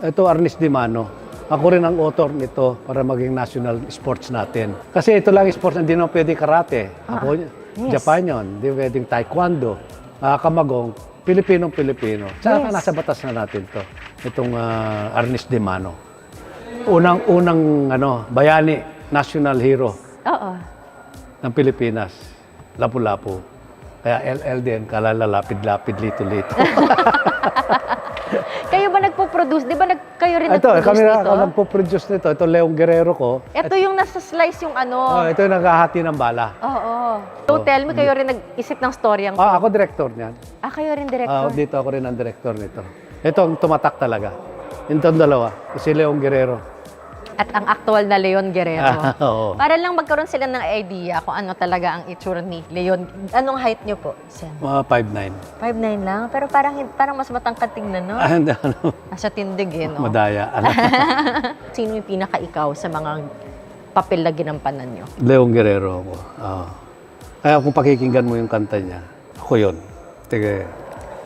Ito, Arnis Di Mano. Ako rin ang author nito para maging national sports natin. Kasi ito lang sports, hindi naman pwede karate. Ako, yes. Japan yun. Hindi pwedeng taekwondo. Ah, kamagong, Pilipinong-Pilipino. Tsaka Yes. nasa batas na natin to. Itong ah, Arnis Di Mano. Unang-unang ano, bayani, national hero Oo. ng Pilipinas. Lapu-lapu. Kaya LL din, kalalapid-lapid, lito-lito. Kayo ba nagpo-produce? Di ba nag, kayo rin Ito, nag-produce kami na nito? ako nagpo-produce nito. Ito, Leong Guerrero ko. Ito yung nasa slice yung ano. Oh, ito yung naghahati ng bala. Oo. So tell me, kayo rin nag-isip ng story ang... Ah, ako director niyan. Ah, kayo rin director. dito ako rin ang director nito. Ito ang tumatak talaga. Itong dalawa, si Leong Guerrero. At ang actual na Leon Guerrero. Ah, oo. Para lang magkaroon sila ng idea kung ano talaga ang itsura ni Leon. Anong height niyo po, Sen? Mga 5'9". 5'9 lang? Pero parang, parang mas matangkad tingnan, no? And ano, Nasa tindig, eh, no? madaya. Ano, Sino yung pinaka-ikaw sa mga papel na ginampanan niyo? Leong Guerrero ako. Oo. Kaya kung pakikinggan mo yung kanta niya, ako yun. Sige,